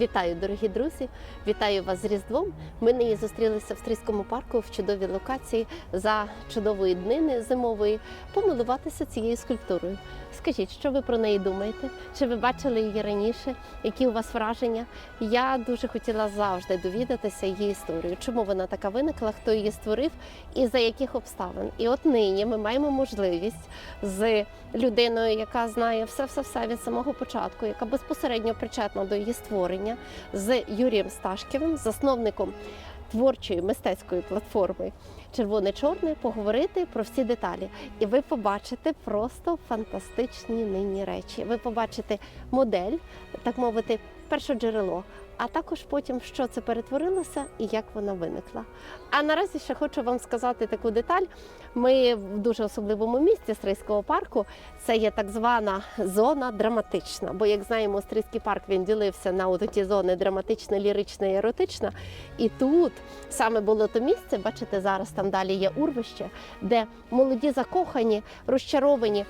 Вітаю, дорогі друзі! Вітаю вас з Різдвом. Ми нині зустрілися в Стрийському парку в чудовій локації за чудової днини зимової помилуватися цією скульптурою. Скажіть, що ви про неї думаєте? Чи ви бачили її раніше? Які у вас враження? Я дуже хотіла завжди довідатися її історію. Чому вона така виникла, хто її створив і за яких обставин? І от нині ми маємо можливість з людиною, яка знає все, все, все від самого початку, яка безпосередньо причетна до її створення, з Юрієм Сташківим, засновником творчої мистецької платформи Червоне-чорне, поговорити про всі деталі. І ви побачите просто фантастичні нині речі. Ви побачите модель, так мовити, перше джерело. А також потім, що це перетворилося і як вона виникла. А наразі ще хочу вам сказати таку деталь. Ми в дуже особливому місці Стрийського парку. Це є так звана зона драматична. Бо, як знаємо, Стрийський парк він ділився на ті зони драматична, лірична і еротична. І тут саме було то місце, бачите, зараз там далі є урвище, де молоді закохані, розчаровані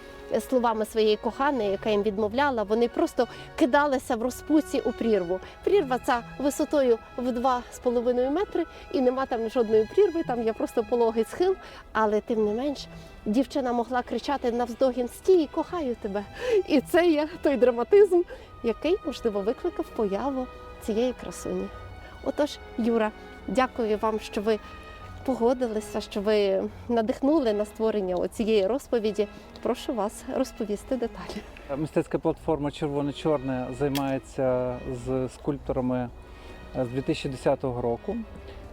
словами своєї коханої, яка їм відмовляла, вони просто кидалися в розпуці у прірву. Прірва ця висотою в 2,5 метри, і нема там жодної прірви, там є просто пологий схил, але тим не менш. Дівчина могла кричати навздогін стій, кохаю тебе. І це є той драматизм, який, можливо, викликав появу цієї красуні. Отож, Юра, дякую вам, що ви погодилися, що ви надихнули на створення цієї розповіді. Прошу вас розповісти деталі. Мистецька платформа Червоне-Чорне займається з скульпторами з 2010 року.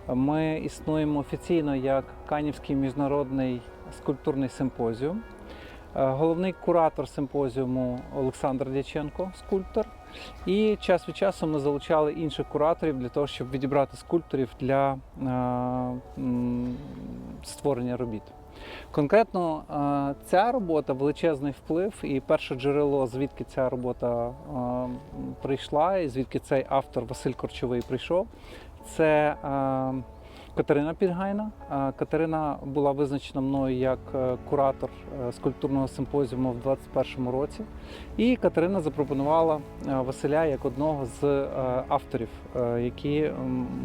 Ми існуємо офіційно як Канівський міжнародний скульптурний симпозіум. Е, Головний куратор симпозіуму Олександр Дяченко, скульптор. І час від часу ми залучали інших кураторів для того, щоб відібрати скульпторів для е, створення робіт. Конкретно е, ця робота величезний вплив, і перше джерело, звідки ця робота е, прийшла, і звідки цей автор Василь Корчовий прийшов, це е, Катерина Підгайна. Катерина була визначена мною як куратор скульптурного симпозіуму в 2021 році. І Катерина запропонувала Василя як одного з авторів, які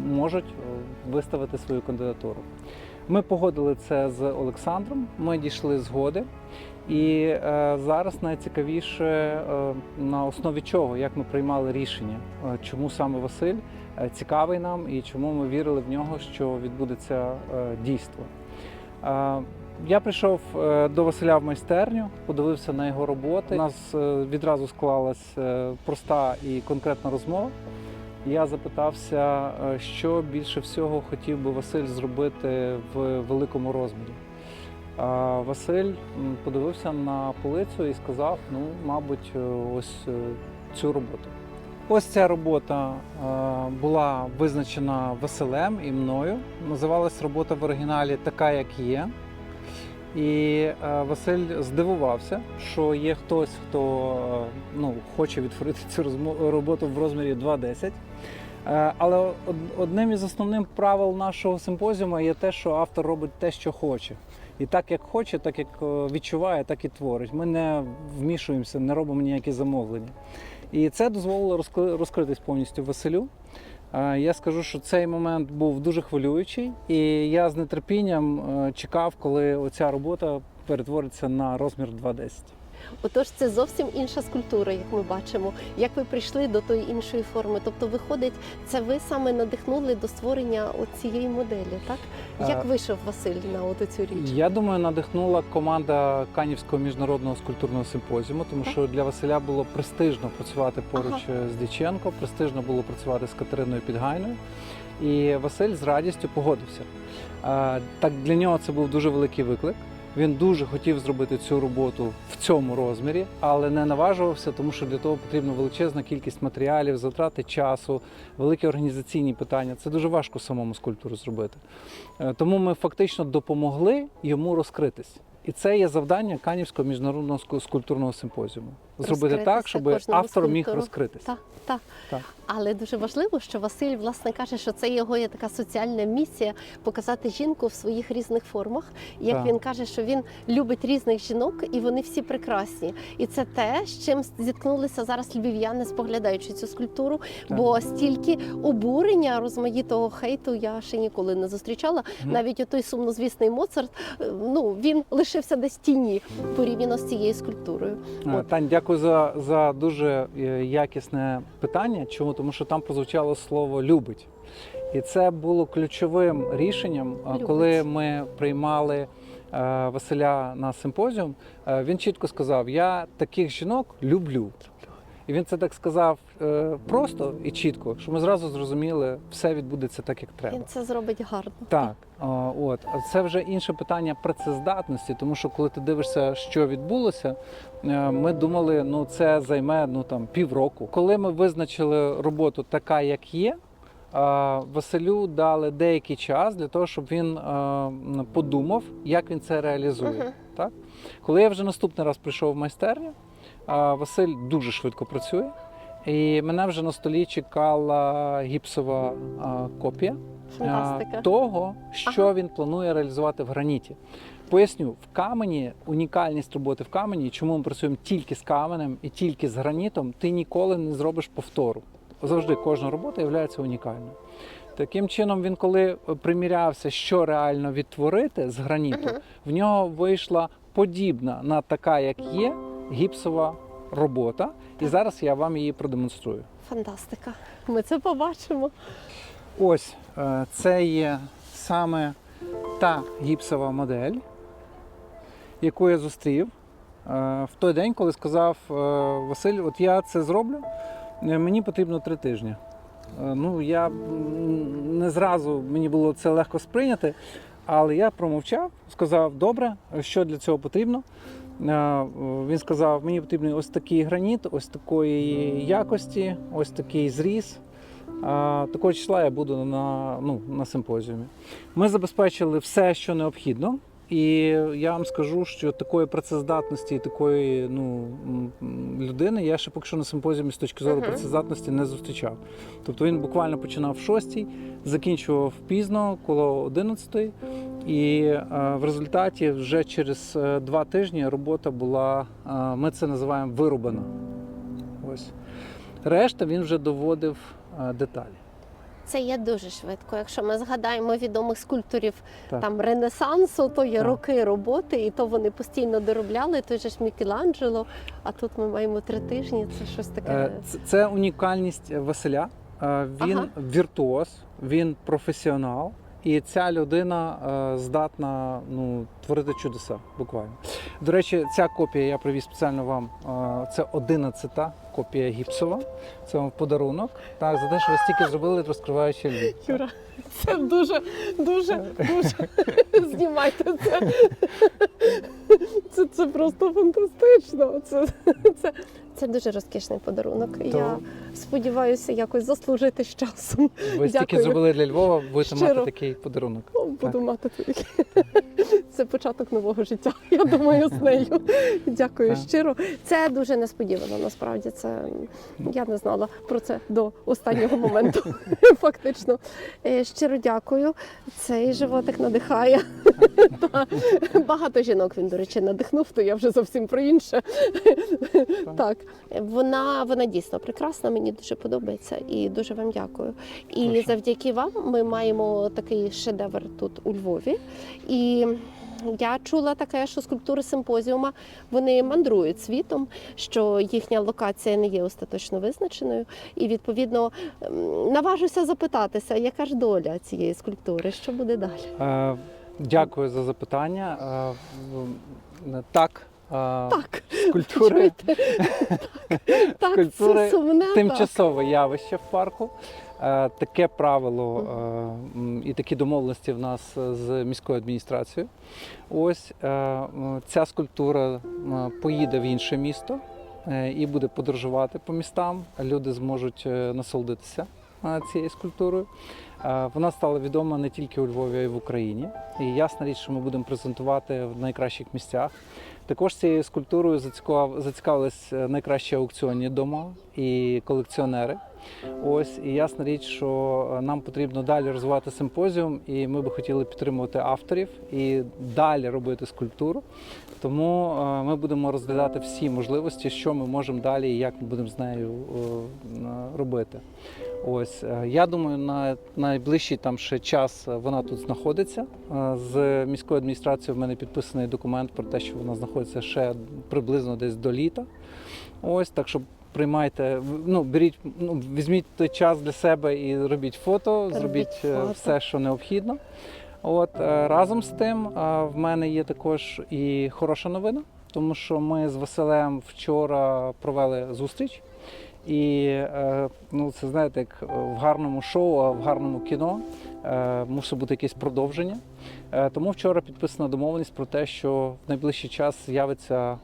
можуть виставити свою кандидатуру. Ми погодили це з Олександром. Ми дійшли згоди. І е, зараз найцікавіше е, на основі чого, як ми приймали рішення, е, чому саме Василь е, цікавий нам і чому ми вірили в нього, що відбудеться е, дійство. Е, я прийшов е, до Василя в майстерню, подивився на його роботи. У нас е, відразу склалась е, проста і конкретна розмова. Я запитався, е, що більше всього хотів би Василь зробити в великому розмірі. Василь подивився на полицю і сказав: ну, мабуть, е, ось е, цю роботу. Ось ця робота була визначена Василем і мною. Називалась робота в оригіналі така, як є. І е, Василь здивувався, що є хтось, хто е, ну, хоче відтворити цю роботу в розмірі 2.10. Е, Але одним із основних правил нашого симпозіуму є те, що автор робить те, що хоче. І так як хоче, так як відчуває, так і творить. Ми не вмішуємося, не робимо ніякі замовлення. І це дозволило розкри- розкритись повністю Василю. Я скажу, що цей момент був дуже хвилюючий, і я з нетерпінням е, чекав, коли оця робота перетвориться на розмір 2.10. Отож, це зовсім інша скульптура, як ми бачимо. Як ви прийшли до тої іншої форми? Тобто, виходить, це ви саме надихнули до створення цієї моделі, так? Як Е, вийшов Василь на от цю річ? Я думаю, надихнула команда Канівського міжнародного скульптурного симпозіуму, тому що для Василя було престижно працювати поруч е, з Дяченко, престижно було працювати з Катериною Підгайною. І Василь з радістю погодився. Е, Так для нього це був дуже великий виклик. Він дуже хотів зробити цю роботу в цьому розмірі, але не наважувався, тому що для того потрібна величезна кількість матеріалів, затрати часу, великі організаційні питання. Це дуже важко самому скульптуру зробити. Е, Тому ми фактично допомогли йому розкритись. І це є завдання Канівського міжнародного скульптурного симпозіуму. Зробити так, щоб автор міг розкритися. Так, так. Так. Але дуже важливо, що Василь власне каже, що це його є така соціальна місія показати жінку в своїх різних формах. Як Так. він каже, що він любить різних жінок, і вони всі прекрасні. І це те, з чим зіткнулися зараз львів'яни, споглядаючи цю скульптуру. Так. Бо стільки обурення, розмаїтого хейту я ще ніколи не зустрічала. Мгм. Навіть отой сумнозвісний Моцарт, е, ну він лишився десь тіні порівняно з цією скульптурою. Е, От. Тань, дякую за, за дуже е, якісне питання. Чому? Тому що там прозвучало слово любить. І це було ключовим рішенням, е, Любить. коли ми приймали е, Василя на симпозіум. Він чітко сказав: Я таких жінок люблю. І він це так сказав е, просто і чітко, що ми зразу зрозуміли, все відбудеться так, як треба. Він це зробить гарно. Так, от А це вже інше питання працездатності, тому що коли ти дивишся, що відбулося, е, ми думали, ну це займе ну там півроку. Коли ми визначили роботу така, як є. Василю дали деякий час для того, щоб він е, подумав, як він це реалізує. Мгм. Так? Коли я вже наступний раз прийшов в майстерню, Василь дуже швидко працює, і мене вже на столі чекала гіпсова копія Фантастика. того, що Ага. він планує реалізувати в граніті. Поясню, в камені унікальність роботи в камені, чому ми працюємо тільки з каменем і тільки з гранітом, ти ніколи не зробиш повтору. Завжди кожна робота є унікальною. Таким чином, він коли примірявся, що реально відтворити з граніту, Мгм. в нього вийшла подібна на така, як є, гіпсова робота. І зараз я вам її продемонструю. Фантастика. Ми це побачимо. Ось е, це є саме та гіпсова модель, яку я зустрів е, в той день, коли сказав е, Василь, от я це зроблю, мені потрібно три тижні. Ну, я не зразу мені було це легко сприйняти, але я промовчав, сказав, добре, що для цього потрібно. Він сказав, мені потрібен ось такий граніт, ось такої якості, ось такий зріз. Такого числа я буду на, ну, на симпозіумі. Ми забезпечили все, що необхідно. І я вам скажу, що такої працездатності, і такої ну, людини я ще поки що на симпозіумі з точки зору Мгм. працездатності не зустрічав. Тобто він буквально починав в 6, закінчував пізно, коло 11. І е, в результаті вже через е, два тижні робота була, е, ми це називаємо вирубана. Ось. Решта він вже доводив е, деталі. Це є дуже швидко. Якщо ми згадаємо відомих скульпторів Так. там Ренесансу, то є Так. роки роботи, і то вони постійно доробляли. Той же ж Мікеланджело. А тут ми маємо три тижні. Це щось таке. Це, це унікальність Василя. Е, Він Ага. віртуоз, він професіонал, і ця людина е, здатна ну, творити чудеса. Буквально. До речі, ця копія я привіз спеціально вам. е, Це 11-та копія гіпсова. Це вам в подарунок. Так, за те, що ви стільки зробили, розкриваючи Львів. Юра, це дуже, дуже, дуже знімайте це. Це, це просто фантастично. Це, це, це дуже розкішний подарунок. Я сподіваюся якось заслужити з часом. Ви стільки зробили для Львова, будете Щиро. мати такий подарунок. О, Буду мати такий. Це початок нового життя. Я думаю, з нею. Дякую Так. щиро. Це дуже несподівано. Насправді це я не знала про це до останнього моменту. Фактично. Е, Щиро дякую. Цей животик надихає. Та, Багато жінок він, до речі, надихнув, то я вже зовсім про інше. Так, вона, вона дійсно прекрасна, мені дуже подобається і дуже вам дякую. І Прошу. завдяки вам ми маємо такий шедевр тут у Львові. І я чула таке, що скульптури симпозіума вони мандрують світом, що їхня локація не є остаточно визначеною. І відповідно наважуся запитатися, яка ж доля цієї скульптури, що буде далі? Е, Дякую за запитання. Е, Так. Так, Скульптури чуєте? так, це сумне. так. тимчасове явище в парку. Е, Таке правило е, і такі домовленості в нас е, з міською адміністрацією. Ось ця скульптура поїде в інше місто і буде подорожувати по містам. Люди зможуть насолодитися цією скульптурою. Вона стала відома не тільки у Львові, а й в Україні. І ясна річ, що ми будемо презентувати в найкращих місцях. Також цією скульптурою зацікав- зацікавились е, найкращі аукціонні дома і колекціонери. Ось і ясна річ, що е, нам потрібно далі розвивати симпозіум, і ми би хотіли підтримувати авторів і далі робити скульптуру. Тому е, ми будемо розглядати всі можливості, що ми можемо далі і як ми будемо з нею робити. Ось е, я думаю, на найближчий там ще час е, вона тут знаходиться. Е, З міською адміністрацією в мене підписаний документ про те, що вона знаходиться ще приблизно десь до літа. Ось так що приймайте, ну беріть, ну візьміть той час для себе і робіть фото, Робіть зробіть фото. все, що необхідно. От разом з тим, в мене є також і хороша новина, тому що ми з Василем вчора провели зустріч. І е, ну, це знаєте, як в гарному шоу, а в гарному кіно е, мусить бути якесь продовження. Е, тому вчора підписана домовленість про те, що в найближчий час з'явиться е,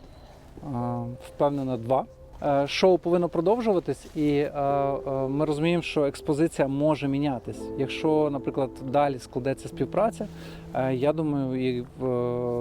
впевнено два. Е, Шоу повинно продовжуватись, і е, е, ми розуміємо, що експозиція може мінятись. Якщо, наприклад, далі складеться співпраця, е, я думаю, і е,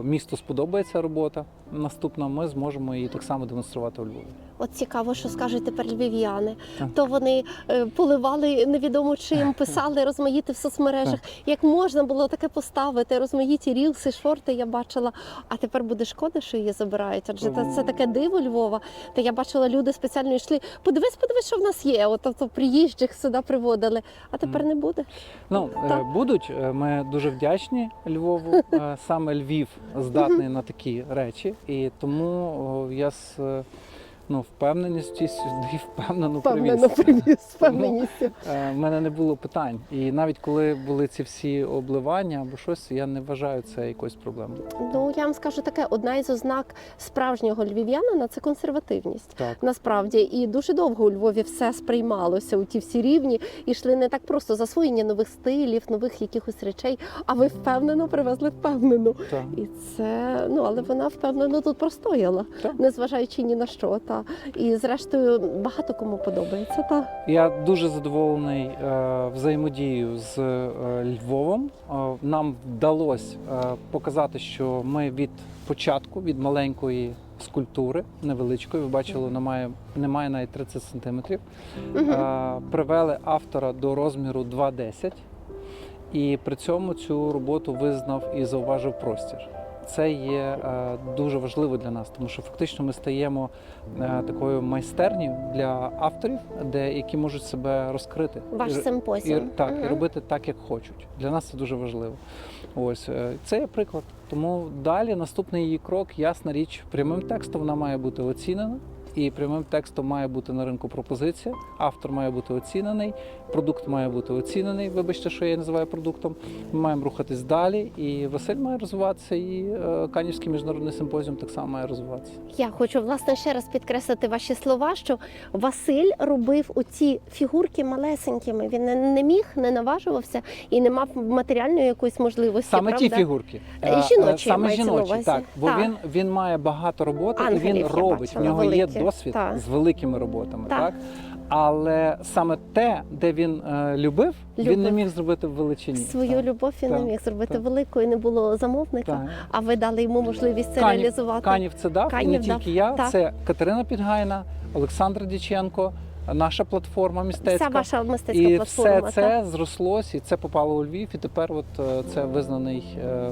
місту сподобається робота наступна. Ми зможемо її так само демонструвати у Львові. От цікаво, що скажуть тепер львів'яни. То вони е, поливали невідомо чим, писали розмаїти в соцмережах. Як можна було таке поставити? Розмаїті рілси, шорти я бачила. А тепер буде шкода, що її забирають. Адже та- це таке диво Львова. Та я бачила, люди спеціально йшли. Подивись, подивись, що в нас є. От тобто приїжджих сюди приводили. А тепер не буде. Ну е, Так. будуть. Е, Ми дуже вдячні Львову. Е, Саме Львів здатний на такі речі, і тому я з ну, впевненістю сюди впевнено Впевнено привіз. привіз з впевненістю. Е, В мене не було питань. І навіть коли були ці всі обливання або щось, я не вважаю це якоюсь проблемою. Ну я вам скажу таке: одна із ознак справжнього львів'янина це консервативність. Так. Насправді і дуже довго у Львові все сприймалося у ті всі рівні, і йшли не так просто засвоєння нових стилів, нових якихось речей. А ви впевнено привезли впевнено. Так. І це ну але вона впевнено тут простояла, Так. незважаючи ні на що. Та і зрештою багато кому подобається. Та Я дуже задоволений е, взаємодією з е, Львовом. Е, нам вдалося е, показати, що ми від початку, від маленької скульптури, невеличкої, ви бачили, вона має немає навіть 30 сантиметрів. Е, привели автора до розміру 2,10 і при цьому цю роботу визнав і зауважив простір. Це є е, дуже важливо для нас, тому що фактично ми стаємо е, такою майстернею для авторів, де які можуть себе розкрити ваш і, і, так, угу. і робити так, як хочуть. Для нас це дуже важливо. Ось е, це є приклад. Тому далі наступний її крок, ясна річ, прямим текстом вона має бути оцінена. І прямим текстом має бути на ринку пропозиція. Автор має бути оцінений, продукт має бути оцінений. Вибачте, що я називаю продуктом. Ми маємо рухатись далі. І Василь має розвиватися, і е, Канівський міжнародний симпозіум так само має розвиватися. Я хочу власне ще раз підкреслити ваші слова, що Василь робив оці фігурки малесенькими. Він не, міг, не наважувався і не мав матеріальної якоїсь можливості. Саме правда? ті фігурки, І Е, жіночі е, саме жіночі, так. Бо Так. він він має багато роботи, і він робить. бачила, В нього є. Досвід Так. з великими роботами, Так. так. Але саме те, де він е, любив, він не міг зробити в величині. Свою так. любов він не міг зробити так. великою, не було замовника. Так. А ви дали йому можливість це Канів- реалізувати. Канів це дав, і Канів не дав, тільки я. так. Це Катерина Підгайна, Олександр Діченко, наша платформа містецька. Вся ваша мистецька і платформа. все це так? зрослось, і це попало у Львів, і тепер от е, це визнаний е,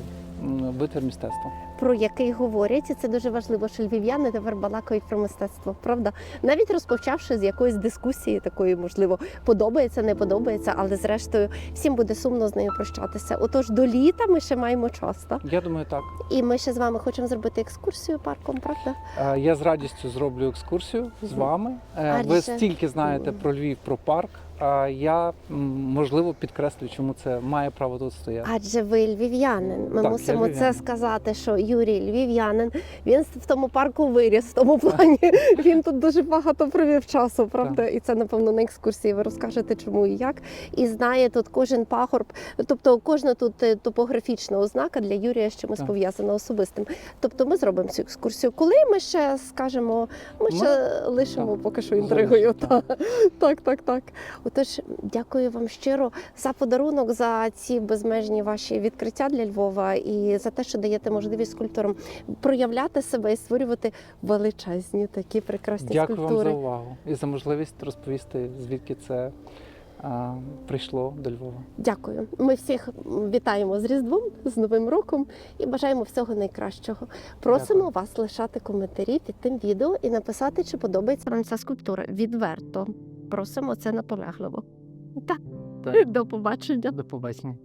витвір мистецтва. про який говорять, і це дуже важливо, що львів'яни тепер балакають про мистецтво. Правда, навіть розпочавши з якоїсь дискусії, такої можливо подобається, не подобається, але зрештою всім буде сумно з нею прощатися. Отож, до літа ми ще маємо час, так? Я думаю, так. і ми ще з вами хочемо зробити екскурсію парком, правда? Е, Я з радістю зроблю екскурсію з вами. Е, Адже- Ви стільки знаєте про Львів, про парк. Я можливо підкреслю, чому це має право тут стояти. Адже ви львів'янин. Ми Так, мусимо це сказати, що Юрій львів'янин. Він в тому парку виріс, в тому плані він тут дуже багато провів часу, правда? І це напевно на екскурсії. Ви розкажете, чому і як. І знає тут кожен пагорб, тобто кожна тут е, топографічна ознака для Юрія з чимось Так. пов'язана особистим. Тобто ми зробимо цю екскурсію. Коли ми ще скажемо, ми Ми- ще лишимо так, поки що інтригою. залишимо, Та. Так, так, так. Отож, дякую вам щиро за подарунок, за ці безмежні ваші відкриття для Львова і за те, що даєте можливість скульпторам проявляти себе і створювати величезні такі прекрасні Дякую вам скульптури. за увагу і за можливість розповісти, звідки це прийшло до Львова. Дякую. Ми всіх вітаємо з Різдвом, з Новим роком і бажаємо всього найкращого. Просимо Дякую. вас лишати коментарі під тим відео і написати, чи подобається вам ця скульптура. Відверто. Просимо це наполегливо. Так. Так. До побачення. До побачення.